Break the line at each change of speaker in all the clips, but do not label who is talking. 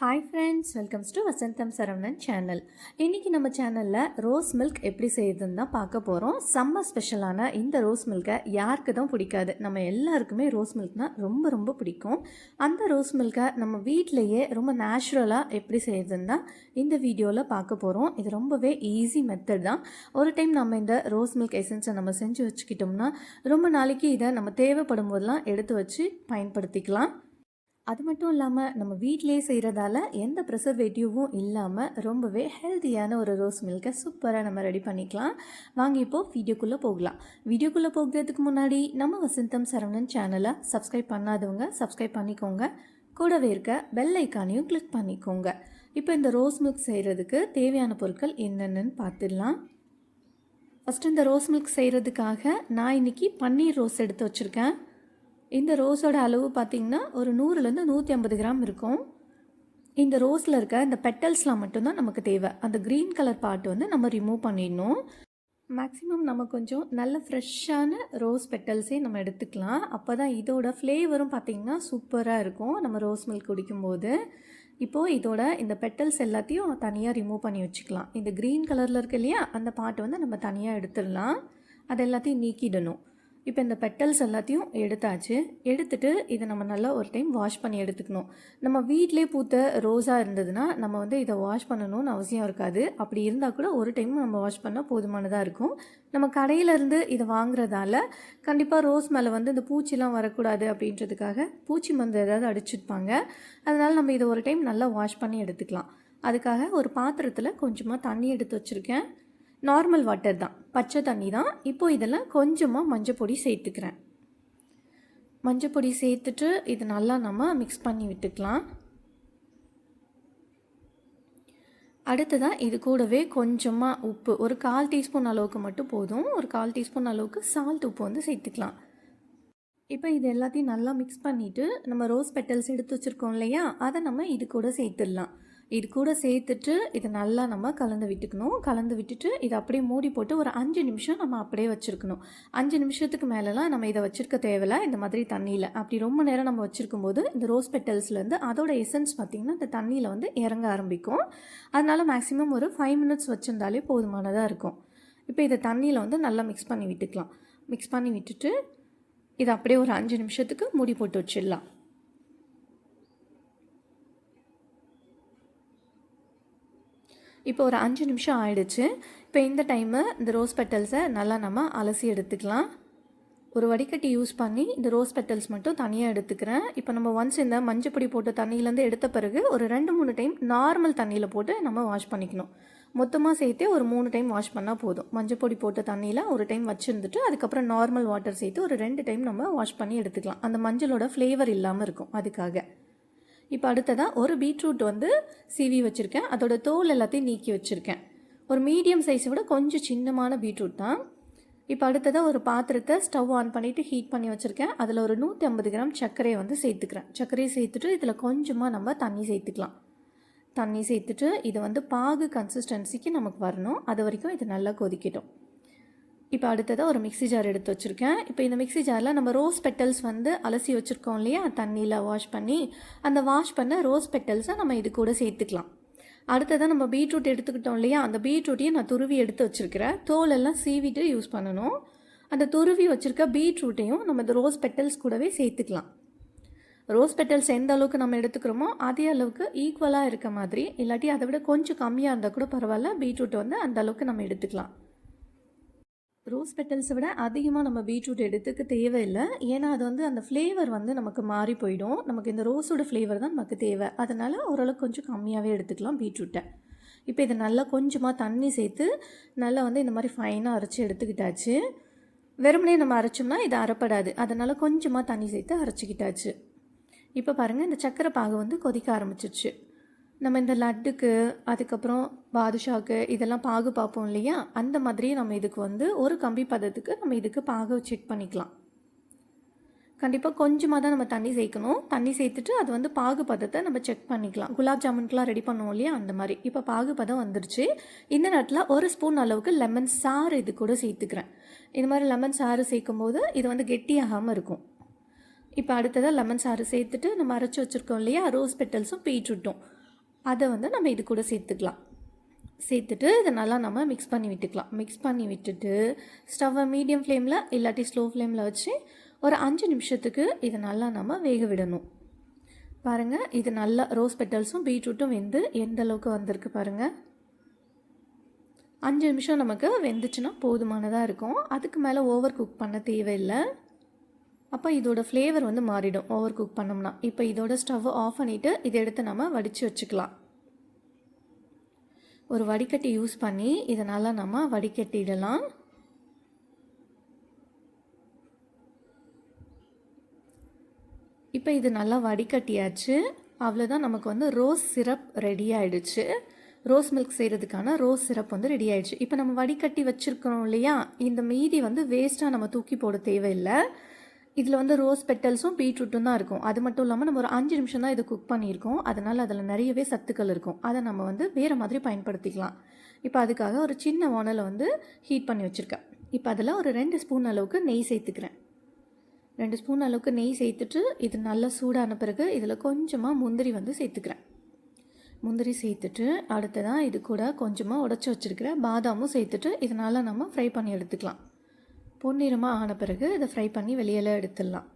Hi friends welcomes to Vasantham Saravanan channel இன்றைக்கி நம்ம சேனலில் ரோஸ் மில்க் எப்படி செய்யுதுன்னு தான் பார்க்க போகிறோம் செம்ம ஸ்பெஷலான இந்த ரோஸ் மில்கை யாருக்கு தான் பிடிக்காது? நம்ம எல்லாருக்குமே ரோஸ் மில்க்னால் ரொம்ப ரொம்ப பிடிக்கும். அந்த ரோஸ் மில்கை நம்ம வீட்டிலையே ரொம்ப நேச்சுரலாக எப்படி செய்யுதுன்னு தான் இந்த வீடியோவில் பார்க்க போகிறோம் இது ரொம்பவே ஈஸி மெத்தட் தான். ஒரு டைம் நம்ம இந்த ரோஸ் மில்க் எசன்ஸை நம்ம செஞ்சு வச்சுக்கிட்டோம்னா ரொம்ப நாளைக்கு இதை நம்ம தேவைப்படும் போதெல்லாம் எடுத்து வச்சு பயன்படுத்திக்கலாம். அது மட்டும் இல்லாமல் நம்ம வீட்டிலேயே செய்கிறதால எந்த ப்ரிசர்வேட்டிவும் இல்லாமல் ரொம்பவே ஹெல்த்தியான ஒரு ரோஸ் மில்கை சூப்பராக நம்ம ரெடி பண்ணிக்கலாம். வாங்க இப்போது வீடியோக்குள்ளே போகலாம். வீடியோக்குள்ளே போகிறதுக்கு முன்னாடி நம்ம வசந்தம் சரவணன் சேனலை சப்ஸ்கிரைப் பண்ணாதவங்க சப்ஸ்கிரைப் பண்ணிக்கோங்க. கூடவே இருக்க பெல் ஐக்கானையும் கிளிக் பண்ணிக்கோங்க. இப்போ இந்த ரோஸ் மில்க் செய்கிறதுக்கு தேவையான பொருட்கள் என்னென்னு பார்த்துடலாம். ஃபஸ்ட்டு இந்த ரோஸ் மில்க் செய்கிறதுக்காக நான் இன்றைக்கி பன்னீர் ரோஸ் எடுத்து வச்சுருக்கேன். இந்த ரோஸோட அளவு பார்த்திங்கன்னா ஒரு நூறுலேருந்து நூற்றி ஐம்பது கிராம் இருக்கும். இந்த ரோஸில் இருக்க இந்த பெட்டல்ஸ்லாம் மட்டும்தான் நமக்கு தேவை. அந்த க்ரீன் கலர் பார்ட் வந்து நம்ம ரிமூவ் பண்ணிடணும். மேக்ஸிமம் நம்ம கொஞ்சம் நல்ல ஃப்ரெஷ்ஷான ரோஸ் பெட்டல்ஸே நம்ம எடுத்துக்கலாம். அப்போ தான் இதோட ஃப்ளேவரும் பார்த்திங்கன்னா சூப்பராக இருக்கும். நம்ம ரோஸ் மில்க் குடிக்கும்போது. இப்போது இதோட இந்த பெட்டல்ஸ் எல்லாத்தையும் தனியாக ரிமூவ் பண்ணி வச்சுக்கலாம். இந்த க்ரீன் கலரில் இருக்கு இல்லையா? அந்த பாட்டு வந்து நம்ம தனியாக எடுத்துடலாம். அது எல்லாத்தையும் நீக்கிடணும். இப்போ இந்த பெட்டல்ஸ் எல்லாத்தையும் எடுத்தாச்சு. எடுத்துட்டு இதை நம்ம நல்லா ஒரு டைம் வாஷ் பண்ணி எடுத்துக்கணும். நம்ம வீட்டிலே பூத்த ரோஸாக இருந்ததுன்னா நம்ம வந்து இதை வாஷ் பண்ணணும்னு அவசியம் இருக்காது. அப்படி இருந்தால் கூட ஒரு டைம் நம்ம வாஷ் பண்ணால் போதுமானதாக இருக்கும். நம்ம கடையிலேருந்து இதை வாங்குறதால கண்டிப்பாக ரோஸ் மேலே வந்து இந்த பூச்சிலாம் வரக்கூடாது அப்படின்றதுக்காக பூச்சி மருந்து ஏதாவது அடிச்சிருப்பாங்க. அதனால் நம்ம இதை ஒரு டைம் நல்லா வாஷ் பண்ணி எடுத்துக்கலாம். அதுக்காக ஒரு பாத்திரத்தில் கொஞ்சமாக தண்ணி எடுத்து வச்சுருக்கேன். நார்மல் வாட்டர் தான். பச்சை தண்ணி தான். இப்போது இதெல்லாம் கொஞ்சமாக மஞ்சள் பொடி சேர்த்துக்கிறேன். மஞ்சள் பொடி சேர்த்துட்டு இது நல்லா நம்ம மிக்ஸ் பண்ணி விட்டுக்கலாம். அடுத்ததாக இது கூடவே கொஞ்சமாக உப்பு. ஒரு கால் டீஸ்பூன் அளவுக்கு மட்டும் போதும். ஒரு கால் டீஸ்பூன் அளவுக்கு சால்ட் உப்பு வந்து சேர்த்துக்கலாம். இப்போ இது எல்லாத்தையும் நல்லா மிக்ஸ் பண்ணிவிட்டு நம்ம ரோஸ் பெட்டல்ஸ் எடுத்து வச்சுருக்கோம் இல்லையா? அதை நம்ம இது கூட சேர்த்துடலாம். இது கூட சேர்த்துட்டு இதை நல்லா நம்ம கலந்து விட்டுக்கணும். கலந்து விட்டுட்டு இதை அப்படியே மூடி போட்டு ஒரு அஞ்சு நிமிஷம் நம்ம அப்படியே வச்சுருக்கணும். அஞ்சு நிமிஷத்துக்கு மேலெலாம் நம்ம இதை வச்சுருக்க தேவையில்ல. இந்த மாதிரி தண்ணியில். அப்படி ரொம்ப நேரம் நம்ம வச்சுருக்கும் போது இந்த ரோஸ் பெட்டல்ஸ்லேருந்து அதோட எசன்ஸ் பார்த்திங்கன்னா இந்த தண்ணியில் வந்து இறங்க ஆரம்பிக்கும். அதனால் மேக்ஸிமம் ஒரு ஃபைவ் மினிட்ஸ் வச்சுருந்தாலே போதுமானதாக இருக்கும். இப்போ இதை தண்ணியில் வந்து நல்லா மிக்ஸ் பண்ணி விட்டுக்கலாம். மிக்ஸ் பண்ணி விட்டுட்டு இதை அப்படியே ஒரு அஞ்சு நிமிஷத்துக்கு மூடி போட்டு வச்சிடலாம். இப்போ ஒரு அஞ்சு நிமிஷம் ஆயிடுச்சு. இப்போ இந்த டைமு இந்த ரோஸ் பெட்டல்ஸை நல்லா நம்ம அலசி எடுத்துக்கலாம். ஒரு வடிகட்டி யூஸ் பண்ணி இந்த ரோஸ் பெட்டல்ஸ் மட்டும் தனியாக எடுத்துக்கிறேன். இப்போ நம்ம ஒன்ஸ் இந்த மஞ்சப்பொடி போட்ட தண்ணியிலேருந்து எடுத்த பிறகு ஒரு ரெண்டு மூணு டைம் நார்மல் தண்ணியில் போட்டு நம்ம வாஷ் பண்ணிக்கணும். மொத்தமாக சேர்த்து ஒரு மூணு டைம் வாஷ் பண்ணால் போதும். மஞ்சப்பொடி போட்ட தண்ணியில் ஒரு டைம் வச்சுருந்துட்டு அதுக்கப்புறம் நார்மல் வாட்டர் சேர்த்து ஒரு ரெண்டு டைம் நம்ம வாஷ் பண்ணி எடுத்துக்கலாம். அந்த மஞ்சளோட ஃப்ளேவர் இல்லாமல் இருக்கும். அதுக்காக. இப்போ அடுத்ததாக ஒரு பீட்ரூட் வந்து சீவி வச்சுருக்கேன். அதோட தோல் எல்லாத்தையும் நீக்கி வச்சுருக்கேன். ஒரு மீடியம் சைஸை விட கொஞ்சம் சின்னமான பீட்ரூட் தான். இப்போ அடுத்ததாக ஒரு பாத்திரத்தை ஸ்டவ் ஆன் பண்ணிவிட்டு ஹீட் பண்ணி வச்சுருக்கேன். அதில் ஒரு நூற்றி ஐம்பது கிராம் சர்க்கரையை வந்து சேர்த்துக்கிறேன். சர்க்கரையை சேர்த்துட்டு இதில் கொஞ்சமாக நம்ம தண்ணி சேர்த்துக்கலாம். தண்ணி சேர்த்துட்டு இது வந்து பாகு கன்சிஸ்டன்சிக்கு நமக்கு வரணும். அது வரைக்கும் இது நல்லா கொதிக்கட்டும். இப்போ அடுத்ததாக ஒரு மிக்ஸி ஜார் எடுத்து வச்சுருக்கேன். இப்போ இந்த மிக்ஸி ஜாரில் நம்ம ரோஸ் பெட்டல்ஸ் வந்து அலசி வச்சுருக்கோம் இல்லையா? தண்ணியில் வாஷ் பண்ணி அந்த வாஷ் பண்ண ரோஸ் பெட்டல்ஸை நம்ம இது கூட சேர்த்துக்கலாம். அடுத்ததாக நம்ம பீட்ரூட் எடுத்துக்கிட்டோம் இல்லையா? அந்த பீட்ரூட்டையும் நான் துருவி எடுத்து வச்சுருக்கிறேன். தோலெல்லாம் சீவிட்டு யூஸ் பண்ணணும். அந்த துருவி வச்சுருக்க பீட்ரூட்டையும் நம்ம இந்த ரோஸ் பெட்டல்ஸ் கூடவே சேர்த்துக்கலாம். ரோஸ் பெட்டல்ஸ் எந்த அளவுக்கு நம்ம எடுத்துக்கிறோமோ அதே அளவுக்கு ஈக்குவலாக இருக்க மாதிரி இல்லாட்டி அதை விட கொஞ்சம் கம்மியாக இருந்தால் கூட பரவாயில்ல பீட்ரூட் வந்து அந்த அளவுக்கு நம்ம எடுத்துக்கலாம். ரோஸ் பெட்டல்ஸை விட அதிகமாக நம்ம பீட்ரூட் எடுத்துக்க தேவையில்லை. ஏன்னா அது வந்து அந்த ஃப்ளேவர் வந்து நமக்கு மாறி போயிடும். நமக்கு இந்த ரோஸோட ஃப்ளேவர் தான் நமக்கு தேவை. அதனால் ஓரளவுக்கு கொஞ்சம் கம்மியாகவே எடுத்துக்கலாம் பீட்ரூட்டை இப்போ இதை நல்லா கொஞ்சமாக தண்ணி சேர்த்து நல்லா வந்து இந்த மாதிரி ஃபைனாக அரைச்சி எடுத்துக்கிட்டாச்சு. வெறுமனே நம்ம அரைச்சோம்னா இது அரைப்படாது. அதனால் கொஞ்சமாக தண்ணி சேர்த்து அரைச்சிக்கிட்டாச்சு. இப்போ பாருங்கள் இந்த சக்கரை பாகு வந்து கொதிக்க ஆரம்பிச்சிருச்சு. நம்ம இந்த லட்டுக்கு அதுக்கப்புறம் பாதுஷாக்கு இதெல்லாம் பாகு பார்ப்போம் இல்லையா? அந்த மாதிரி நம்ம இதுக்கு வந்து ஒரு கம்பி பதத்துக்கு நம்ம இதுக்கு பாகு செக் பண்ணிக்கலாம். கண்டிப்பாக கொஞ்சமாக தான் நம்ம தண்ணி சேர்க்கணும். தண்ணி சேர்த்துட்டு அது வந்து பாகு பதத்தை நம்ம செக் பண்ணிக்கலாம். குலாப் ஜாமுன்க்கெலாம் ரெடி பண்ணுவோம் இல்லையா? அந்த மாதிரி. இப்போ பாகு பதம் வந்துருச்சு. இந்த நேரத்தில் ஒரு ஸ்பூன் அளவுக்கு லெமன் சாறு இது கூட சேர்த்துக்கிறேன். இந்த மாதிரி லெமன் சாறு சேர்க்கும் போது இது வந்து கெட்டியாகாமல் இருக்கும். இப்போ அடுத்ததாக லெமன் சாறு சேர்த்துட்டு நம்ம அரைச்சி வச்சுருக்கோம் இல்லையா? ரோஸ் பெட்டல்ஸும் பீட்ரூட்டும் அதை வந்து நம்ம இது கூட சேர்த்துக்கலாம். சேர்த்துட்டு இதை நல்லா நம்ம மிக்ஸ் பண்ணி விட்டுக்கலாம். மிக்ஸ் பண்ணி விட்டுட்டு ஸ்டவ்வை மீடியம் ஃப்ளேமில் இல்லாட்டி ஸ்லோ ஃப்ளேமில் வச்சு ஒரு அஞ்சு நிமிஷத்துக்கு இதை நல்லா நம்ம வேக விடணும். பாருங்கள் இது நல்லா ரோஸ் பெட்டல்ஸும் பீட்ரூட்டும் வெந்து எந்த அளவுக்கு வந்திருக்கு பாருங்கள் அஞ்சு நிமிஷம் நமக்கு வெந்துச்சுன்னா போதுமானதாக இருக்கும். அதுக்கு மேலே ஓவர் குக் பண்ண தேவையில்லை. அப்போ இதோட ஃப்ளேவர் வந்து மாறிடும். ஓவர் குக் பண்ணோம்னா. இப்போ இதோட ஸ்டவ்வை ஆஃப் பண்ணிவிட்டு இதை எடுத்து நம்ம வடித்து வச்சுக்கலாம். ஒரு வடிகட்டி யூஸ் பண்ணி இதனால் நம்ம வடிகட்டிடலாம். இப்போ இது நல்லா வடிகட்டியாச்சு. அவ்வளோதான் நமக்கு வந்து ரோஸ் சிரப் ரெடி ஆயிடுச்சு. ரோஸ் மில்க் செய்கிறதுக்கான ரோஸ் சிரப் வந்து ரெடி ஆயிடுச்சு. இப்போ நம்ம வடிகட்டி வச்சுருக்கோம் இல்லையா? இந்த மீதி வந்து வேஸ்ட்டாக நம்ம தூக்கி போட தேவையில்லை. இதில் வந்து ரோஸ் பெட்டல்ஸும் பீட்ரூட்டும் தான் இருக்கும். அது மட்டும் இல்லாமல் நம்ம ஒரு அஞ்சு நிமிஷம் தான் இதை குக் பண்ணியிருக்கோம். அதனால் அதில் நிறையவே சத்துக்கள் இருக்கும். அதை நம்ம வந்து வேறு மாதிரி பயன்படுத்திக்கலாம். இப்போ அதுக்காக ஒரு சின்ன வானலை வந்து ஹீட் பண்ணி வச்சுருக்கேன். இப்போ அதில் ஒரு ரெண்டு ஸ்பூன் அளவுக்கு நெய் சேர்த்துக்கிறேன். ரெண்டு ஸ்பூன் அளவுக்கு நெய் சேர்த்துட்டு இது நல்லா சூடான பிறகு இதில் கொஞ்சமாக முந்திரி வந்து சேர்த்துக்கிறேன். முந்திரி சேர்த்துட்டு அடுத்ததான் இது கூட கொஞ்சமாக உடச்சி வச்சுருக்கிற பாதாமும் சேர்த்துட்டு இதனால் நம்ம ஃப்ரை பண்ணி எடுத்துக்கலாம். பொன்னிறமாக ஆன பிறகு இதை ஃப்ரை பண்ணி வெளியில் எடுத்துடலாம்.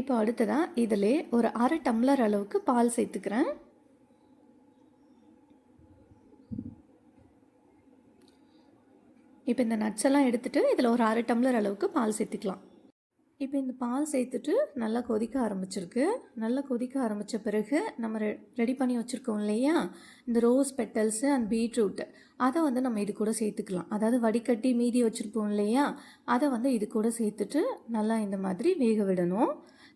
இப்போ அடுத்ததாக இதில் ஒரு அரை டம்ளர் அளவுக்கு பால் சேர்த்துக்கிறேன். இப்போ இந்த நட்ஸ் எல்லாம் எடுத்துகிட்டு இதில் ஒரு அரை டம்ளர் அளவுக்கு பால் சேர்த்துக்கலாம். இப்போ இந்த பால் சேர்த்துட்டு நல்லா கொதிக்க ஆரம்பிச்சிருக்கு. நல்லா கொதிக்க ஆரம்பித்த பிறகு நம்ம ரெ ரெடி பண்ணி வச்சுருக்கோம் இல்லையா? இந்த ரோஸ் பெட்டல்ஸு அண்ட் பீட்ரூட் அதை வந்து நம்ம இது கூட சேர்த்துக்கலாம். அதாவது வடிகட்டி மீதி வச்சுருப்போம் இல்லையா? அதை வந்து இது கூட சேர்த்துட்டு நல்லா இந்த மாதிரி வேக விடணும்.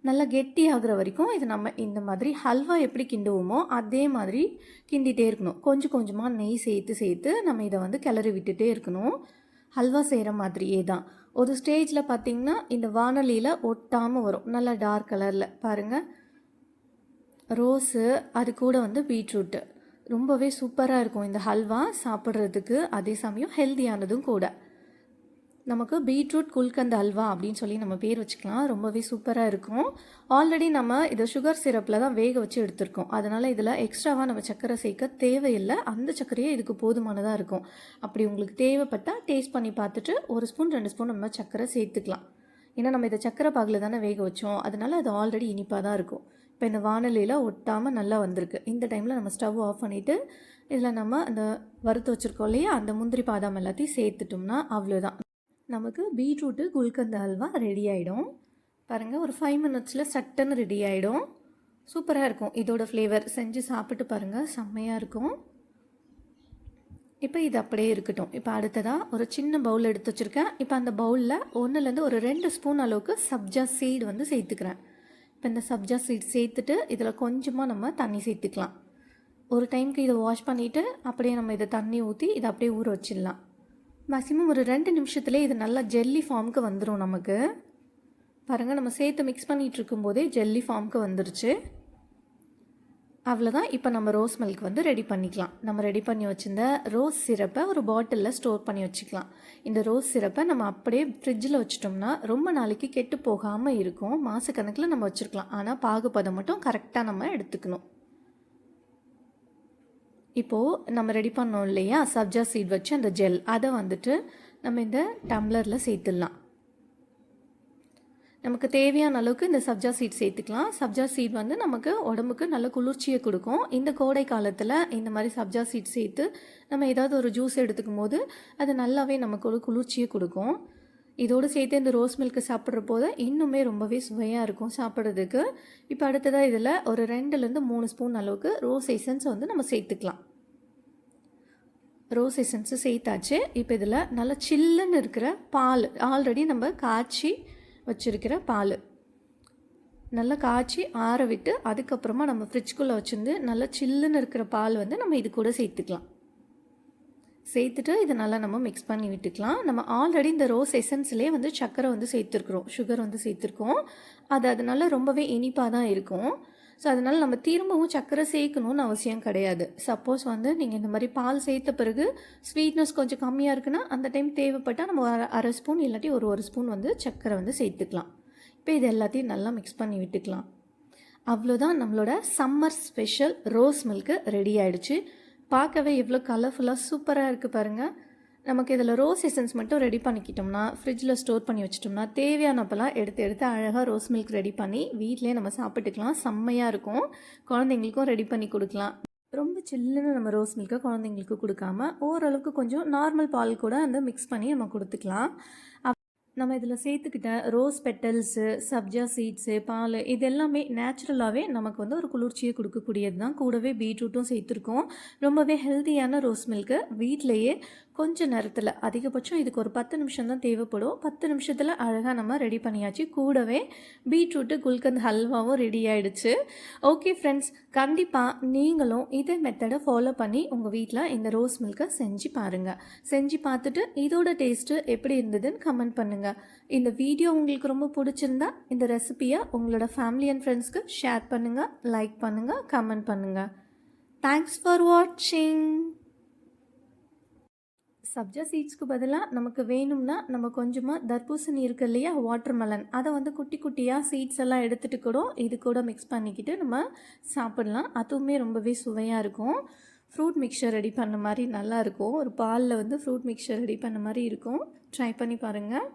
நல்லா கெட்டி ஆகுற வரைக்கும் இது நம்ம இந்த மாதிரி ஹல்வா எப்படி கிண்டுவோமோ அதே மாதிரி கிண்டிகிட்டே இருக்கணும். கொஞ்சம் கொஞ்சமாக நெய் சேர்த்து சேர்த்து நம்ம இதை வந்து கிளறி விட்டுட்டே இருக்கணும். ஹல்வா செய்கிற மாதிரியே தான். ஒரு ஸ்டேஜில் பார்த்திங்கன்னா இந்த வானொலியில் ஒட்டாமல் வரும். நல்லா டார்க் கலரில் பாருங்கள் ரோஸு அது கூட வந்து பீட்ரூட்டு. ரொம்பவே சூப்பராக இருக்கும் இந்த ஹல்வா சாப்பிட்றதுக்கு. அதே சமயம் ஹெல்த்தியானதும் கூட. நமக்கு பீட்ரூட் குல்கந்த் அல்வா அப்படின்னு சொல்லி நம்ம பேர் வச்சுக்கலாம். ரொம்பவே சூப்பராக இருக்கும். ஆல்ரெடி நம்ம இதை சுகர் சிரப்பில் தான் வேக வச்சு எடுத்திருக்கோம். அதனால் இதில் எக்ஸ்ட்ராவாக நம்ம சர்க்கரை சேர்க்க தேவையில்லை. அந்த சர்க்கரையே இதுக்கு போதுமானதாக இருக்கும். அப்படி உங்களுக்கு தேவைப்பட்டால் டேஸ்ட் பண்ணி பார்த்துட்டு ஒரு ஸ்பூன் ரெண்டு ஸ்பூன் நம்ம சர்க்கரை சேர்த்துக்கலாம். ஏன்னா நம்ம இதை சர்க்கரை பாகில் தானே வேக வச்சோம். அதனால் அது ஆல்ரெடி இனிப்பாக தான் இருக்கும். இப்போ இந்த வானொலியில் ஒட்டாமல் நல்லா வந்திருக்கு. இந்த டைமில் நம்ம ஸ்டவ் ஆஃப் பண்ணிவிட்டு இதில் நம்ம அந்த வறுத்து வச்சுருக்கோம் இல்லையா? அந்த முந்திரி பாதாம் எல்லாத்தையும் சேர்த்துட்டோம்னா அவ்வளோதான் நமக்கு பீட்ரூட்டு குல்கந்த அல்வா ரெடி ஆகிடும் பாருங்கள் ஒரு ஃபைவ் மினிட்ஸில் சட்டுன்னு ரெடி ஆகிடும் சூப்பராக இருக்கும். இதோட ஃப்ளேவர் செஞ்சு சாப்பிட்டு பாருங்கள் செம்மையாக இருக்கும். இப்போ இது அப்படியே இருக்கட்டும். இப்போ அடுத்ததாக ஒரு சின்ன பவுல் எடுத்து வச்சுருக்கேன். இப்போ அந்த பவுலில் ஒன்றுலேருந்து ஒரு ரெண்டு ஸ்பூன் அளவுக்கு சப்ஜா சீடு வந்து சேர்த்துக்கிறேன். இப்போ இந்த சப்ஜா சீட் சேர்த்துட்டு இதில் கொஞ்சமாக நம்ம தண்ணி சேர்த்துக்கலாம். ஒரு டைமுக்கு இதை வாஷ் பண்ணிவிட்டு அப்படியே நம்ம இதை தண்ணி ஊற்றி இதை அப்படியே ஊற வச்சிடலாம். மேக்ஸிமம் ஒரு ரெண்டு நிமிஷத்துலேயே இது நல்லா ஜெல்லி ஃபார்முக்கு வந்துடும் நமக்கு. பாருங்கள் நம்ம சேர்த்து மிக்ஸ் பண்ணிகிட்டு இருக்கும்போதே ஜெல்லி ஃபார்முக்கு வந்துருச்சு. அவ்வளோதான் இப்போ நம்ம ரோஸ் மில்க் வந்து ரெடி பண்ணிக்கலாம். நம்ம ரெடி பண்ணி வச்சுருந்த ரோஸ் சிரப்பை ஒரு பாட்டிலில் ஸ்டோர் பண்ணி வச்சுக்கலாம். இந்த ரோஸ் சிரப்பை நம்ம அப்படியே ஃப்ரிட்ஜில் வச்சிட்டோம்னா ரொம்ப நாளைக்கு கெட்டு போகாமல் இருக்கும். மாதக்கணக்கில் நம்ம வச்சுருக்கலாம். ஆனால் பாகுபதம் மட்டும் கரெக்டாக நம்ம எடுத்துக்கணும். இப்போது நம்ம ரெடி பண்ணோம் இல்லையா? சப்ஜா சீட் வச்சு அந்த ஜெல் அதை வந்துட்டு நம்ம இந்த டம்ளரில் சேர்த்துடலாம். நமக்கு தேவையான அளவுக்கு இந்த சப்ஜா சீட் சேர்த்துக்கலாம். சப்ஜா சீட் வந்து நமக்கு உடம்புக்கு நல்ல குளிர்ச்சியை கொடுக்கும். இந்த கோடை காலத்தில் இந்த மாதிரி சப்ஜா சீட் சேர்த்து நம்ம ஏதாவது ஒரு ஜூஸ் எடுத்துக்கும் போது அது நல்லாவே நமக்கு ஒரு குளிர்ச்சியை கொடுக்கும். இதோடு சேர்த்து இந்த ரோஸ் மில்க்கு சாப்பிட்ற போது இன்னுமே ரொம்பவே சுவையாக இருக்கும் சாப்பிட்றதுக்கு. இப்போ அடுத்ததாக இதில் ஒரு ரெண்டுலேருந்து மூணு ஸ்பூன் அளவுக்கு ரோஸ் எசன்ஸ் வந்து நம்ம சேர்த்துக்கலாம். ரோஸ் எசன்ஸு சேர்த்தாச்சு. இப்போ இதில் நல்லா சில்லுன்னு இருக்கிற பால் ஆல்ரெடி நம்ம காய்ச்சி வச்சுருக்கிற பால். நல்லா காய்ச்சி ஆற விட்டு அதுக்கப்புறமா நம்ம ஃப்ரிட்ஜ்குள்ளே வச்சுருந்து நல்லா சில்லுன்னு இருக்கிற பால் வந்து நம்ம இது கூட சேர்த்துக்கலாம். சேர்த்துட்டு இதை நல்லா நம்ம மிக்ஸ் பண்ணி விட்டுக்கலாம். நம்ம ஆல்ரெடி இந்த ரோஸ் எசன்ஸ்லேயே வந்து சர்க்கரை வந்து சேர்த்துருக்குறோம். சுகர் வந்து சேர்த்துருக்கோம். அது அதனால ரொம்பவே இனிப்பாக தான் இருக்கும். ஸோ அதனால் நம்ம திரும்பவும் சர்க்கரை சேர்க்கணும்னு அவசியம் கிடையாது. சப்போஸ் வந்து நீங்கள் இந்த மாதிரி பால் சேர்த்த பிறகு ஸ்வீட்னஸ் கொஞ்சம் கம்மியாக இருக்குன்னா அந்த டைம் தேவைப்பட்டால் நம்ம அரை ஸ்பூன் இல்லாட்டி ஒரு ஒரு ஸ்பூன் வந்து சர்க்கரை வந்து சேர்த்துக்கலாம். இப்போ இது எல்லாத்தையும் நல்லா மிக்ஸ் பண்ணி விட்டுக்கலாம். அவ்வளோதான் நம்மளோட summer special rose milk ready ஆகிடுச்சு பார்க்கவே எவ்வளோ கலர்ஃபுல்லாக சூப்பராக இருக்குது பாருங்கள் நமக்கு இதில் ரோஸ் எசன்ஸ் மட்டும் ரெடி பண்ணிக்கிட்டோம்னா ஃப்ரிட்ஜில் ஸ்டோர் பண்ணி வச்சிட்டோம்னா தேவையானப்பெல்லாம் எடுத்து எடுத்து அழகாக ரோஸ் மில்க் ரெடி பண்ணி வீட்டிலே நம்ம சாப்பிட்டுக்கலாம். செம்மையாக இருக்கும். குழந்தைங்களுக்கும் ரெடி பண்ணி கொடுக்கலாம். ரொம்ப சில்லுன்னு நம்ம ரோஸ் மில்க்கை குழந்தைங்களுக்கு கொடுக்காம ஓரளவுக்கு கொஞ்சம் நார்மல் பால் கூட அந்த மிக்ஸ் பண்ணி நம்ம கொடுத்துக்கலாம். நம்ம இதில் சேர்த்துக்கிட்ட ரோஸ் பெட்டல்ஸு சப்ஜா சீட்ஸு பால் இது எல்லாமே நேச்சுரலாகவே நமக்கு வந்து ஒரு குளிர்ச்சியை கொடுக்கக்கூடியது தான் கூடவே பீட்ரூட்டும் சேர்த்துருக்கோம். ரொம்பவே ஹெல்த்தியான ரோஸ் மில்க்கு வீட்டிலையே கொஞ்ச நேரத்தில் அதிகபட்சம் இதுக்கு ஒரு பத்து நிமிஷம் தான் தேவைப்படும். பத்து நிமிஷத்தில் அழகாக நம்ம ரெடி பண்ணியாச்சு. கூடவே பீட்ரூட்டு குல்கந்த் ஹல்வாவும் ரெடி ஆயிடுச்சு. ஓகே ஃப்ரெண்ட்ஸ் கண்டிப்பாக நீங்களும் இதே மெத்தடை ஃபாலோ பண்ணி உங்கள் வீட்டில் இந்த ரோஸ் மில்கை செஞ்சு பாருங்கள் செஞ்சு பார்த்துட்டு இதோட டேஸ்ட்டு எப்படி இருந்ததுன்னு கமெண்ட் பண்ணுங்கள் இந்த வீடியோ உங்களுக்கு ரொம்ப பிடிச்சிருந்தா இந்த ரெசிபியை உங்களோட ஃபேமிலி அண்ட் ஃப்ரெண்ட்ஸ்க்கு ஷேர் பண்ணுங்கள் லைக் பண்ணுங்கள் கமெண்ட் பண்ணுங்கள் தேங்க்ஸ் ஃபார் வாட்சிங் சப்ஜா சீட்ஸ்க்கு பதிலாக நமக்கு வேணும்னா நம்ம கொஞ்சமாக தர்பூசணி இருக்கு இல்லையா வாட்டர்மெலன் அதை வந்து குட்டி குட்டியாக சீட்ஸ் எல்லாம் எடுத்துகிட்டு கூட இது கூட மிக்ஸ் பண்ணிக்கிட்டு நம்ம சாப்பிட்லாம். அதுவுமே ரொம்பவே சுவையாக இருக்கும். ஃப்ரூட் மிக்சர் ரெடி பண்ண மாதிரி நல்லாயிருக்கும் ஒரு பாலில் வந்து ஃப்ரூட் மிக்சர் ரெடி பண்ண மாதிரி இருக்கும். ட்ரை பண்ணி பாருங்கள்